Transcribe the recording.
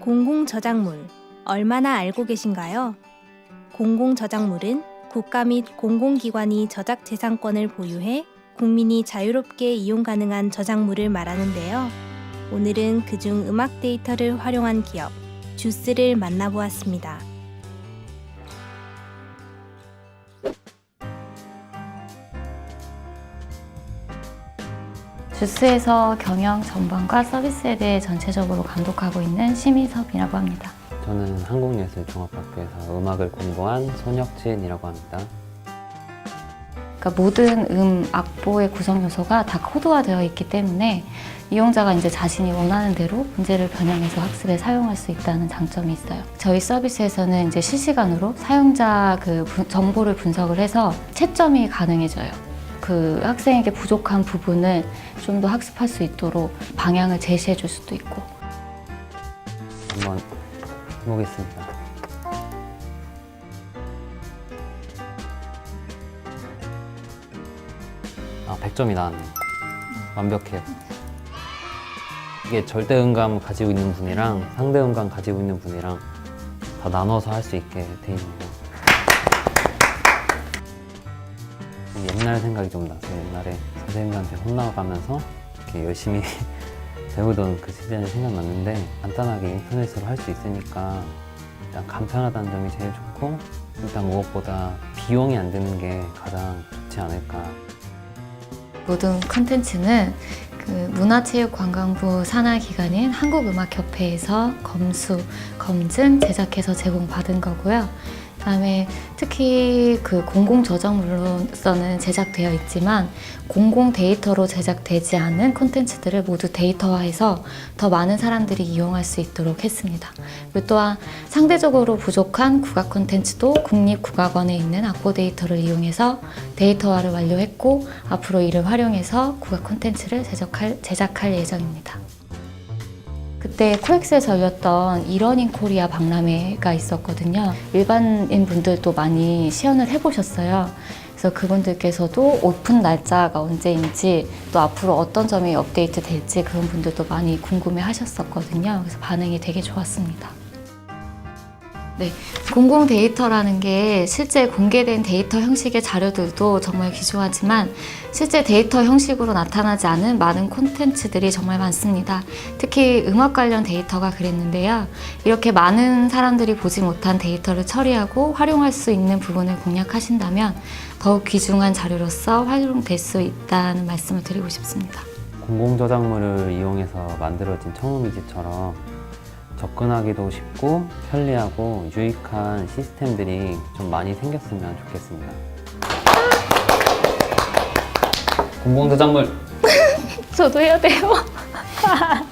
공공저작물 얼마나 알고 계신가요? 공공저작물은 국가 및 공공기관이 저작 재산권을 보유해 국민이 자유롭게 이용 가능한 저작물을 말하는데요. 오늘은 그중 음악 데이터를 활용한 기업 주스를 만나보았습니다. 주스에서 경영 전반과 서비스에 대해 전체적으로 감독하고 있는 심희섭이라고 합니다. 저는 한국예술종합학교에서 음악을 공부한 손혁진이라고 합니다. 그러니까 모든 음 악보의 구성 요소가 다 코드화되어 있기 때문에 이용자가 이제 자신이 원하는 대로 문제를 변형해서 학습에 사용할 수 있다는 장점이 있어요. 저희 서비스에서는 이제 실시간으로 사용자 그 분- 정보를 분석을 해서 채점이 가능해져요. 그 학생에게 부족한 부분을 좀 더 학습할 수 있도록 방향을 제시해 줄 수도 있고 한번 해보겠습니다. 아, 100점이 나왔네요. 완벽해요. 이게 절대 음감 가지고 있는 분이랑 상대 음감 가지고 있는 분이랑 다 나눠서 할 수 있게 돼 있네요. 옛날 생각이 좀 나서 옛날에 선생님한테 혼나가면서 이렇게 열심히 배우던 그 시절이 생각났는데 간단하게 인터넷으로 할 수 있으니까 일단 간편하다는 점이 제일 좋고 일단 무엇보다 비용이 안 드는 게 가장 좋지 않을까 모든 컨텐츠는 그 문화체육관광부 산하기관인 한국음악협회에서 검수, 검증, 제작해서 제공받은 거고요. 그다음에 특히 그 공공 저작물로서는 제작되어 있지만 공공 데이터로 제작되지 않은 콘텐츠들을 모두 데이터화해서 더 많은 사람들이 이용할 수 있도록 했습니다. 그리고 또한 상대적으로 부족한 국악 콘텐츠도 국립국악원에 있는 악보 데이터를 이용해서 데이터화를 완료했고 앞으로 이를 활용해서 국악 콘텐츠를 제작할, 제작할 예정입니다. 그때 코엑스에서 열렸던 이러닝 코리아 박람회가 있었거든요. 일반인 분들도 많이 시연을 해보셨어요. 그래서 그분들께서도 오픈 날짜가 언제인지 또 앞으로 어떤 점이 업데이트 될지 그런 분들도 많이 궁금해 하셨었거든요. 그래서 반응이 되게 좋았습니다. 네, 공공 데이터라는 게 실제 공개된 데이터 형식의 자료들도 정말 귀중하지만 실제 데이터 형식으로 나타나지 않은 많은 콘텐츠들이 정말 많습니다. 특히 음악 관련 데이터가 그랬는데요. 이렇게 많은 사람들이 보지 못한 데이터를 처리하고 활용할 수 있는 부분을 공략하신다면 더욱 귀중한 자료로서 활용될 수 있다는 말씀을 드리고 싶습니다. 공공저작물을 이용해서 만들어진 청음이지처럼 접근하기도 쉽고 편리하고 유익한 시스템들이 좀 많이 생겼으면 좋겠습니다. 공공저작물 저도 해야 돼요.